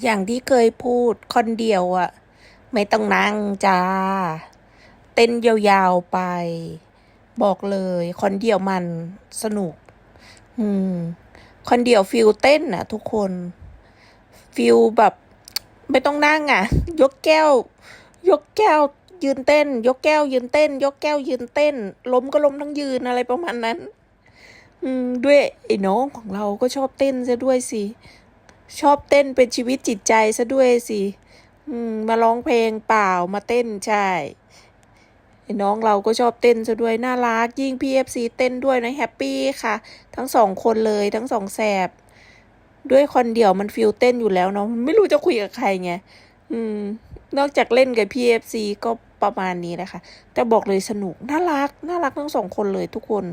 อย่างที่เคยพูดคนเดียวอะไม่ต้องนั่งจ้า เต้นยาวๆไป บอกเลยคนเดียวมันสนุก อืมคนเดียวฟิลเต้นน่ะ ทุกคน ฟิลแบบ ไม่ต้องนั่งอะ ยกแก้ว ยกแก้วยืนเต้น ยกแก้วยืนเต้น ยกแก้วยืนเต้น ล้มก็ล้มทั้งยืนอะไรประมาณนั้น อืม ด้วยไอ้น้องของเราก็ชอบเต้นซะด้วยสิ ชอบเต้นเป็นชีวิตจิตใจซะด้วยสิมมาร้องเพลงเปล่ามาเต้นใช่น้องเราก็ชอบเต้นซะด้วยน่ารักยิ่ง PFC เต้นด้วยนะแฮปปี้ค่ะ ทั้งสองคนเลยทั้งสองแสบ ด้วยคนเดียวมันฟิลเต้นอยู่แล้วเนาะไม่รู้จะคุยกับใครไงอืม นอกจากเล่นกับ PFC ก็ประมาณนี้นะคะแต่บอกเลยสนุกน่ารักน่ารักทั้งสองคนเลยทุกคน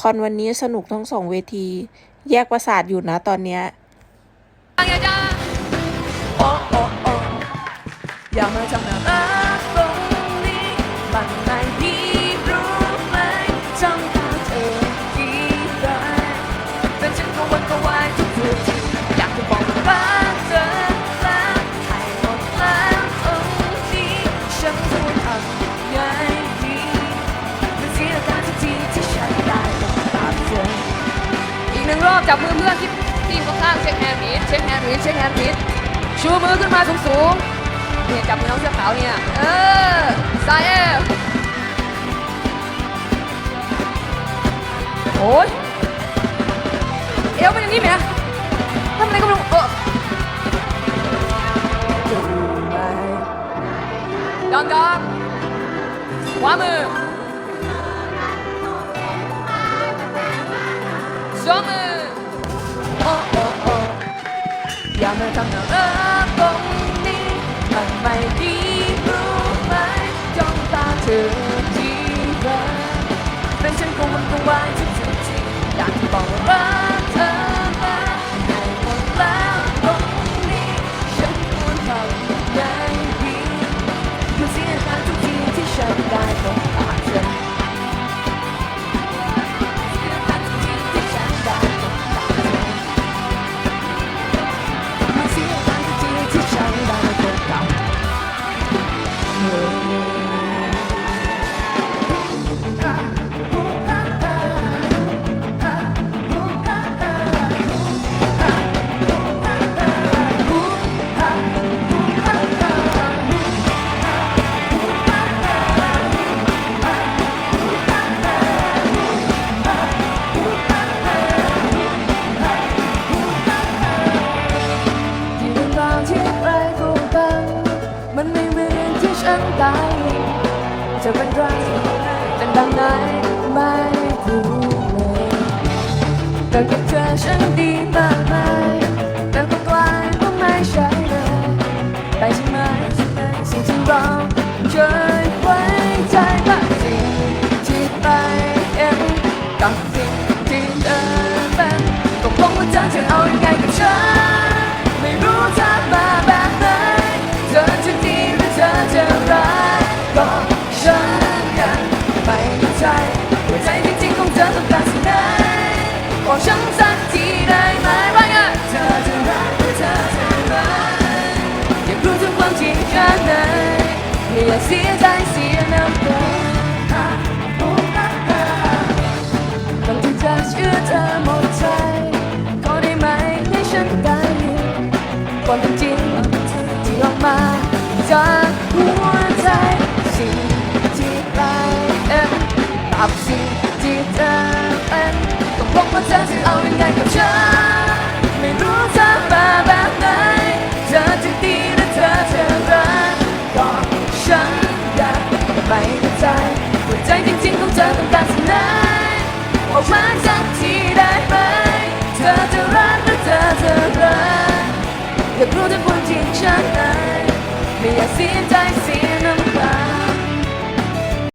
คอนวันนี้สนุกทั้งสองเวที แยกประสาทอยู่นะตอนเนี้ย ย่าจ้าโอ้โอ้โอ้อย่ามาทำน่ารักตรงนี้มันไม่ดีรู้ไหมจำตาเธอที่ไรแต่ฉันก็วันก็วายทุกทีอยากจะบอกรักเธอแล้วให้หมดแล้วตรงนี้ฉันควรทำยังไงดีมันเสียการทุกทีที่ฉันได้ต้องตามเธออีกหนึ่งรอบจับมือเพื่อนที่ ที่ข้างๆเช็คแฮนด์นิดเช็คแฮนด์นิดเช็คแฮนด์นิดชูมือขึ้นมาสูงๆเนี่ยจับมือน้องเสื้อขาวเนี่ยเออสายเอวโอ้ยเอวเป็นอย่างนี้ไหมทำอะไรก็ไม่รู้เออดอนดอนขวามือสองมือ อย่ามาทำน่ารักตรงนี้มันไม่ดีรู้ไหมจ้องตาเธอที่รักแต่ฉันคงมันคงวายทุกทีที่อยากจะบอกว่า ตายจะเป็นไรเป็นดังไหนไม่รู้เลยแต่กับเธอฉันดีมากมายแต่ก็กลายว่าไม่ใช่เลยไปใช่ไหมสิ่งที่เราเจอ ไม่าเสียใจเสียน้ำตาบางทีจะเชื่อเธอหมดใจขอได้ไหมให้ฉันได้ยินความเป็นจริงที่ออกมาจาก อ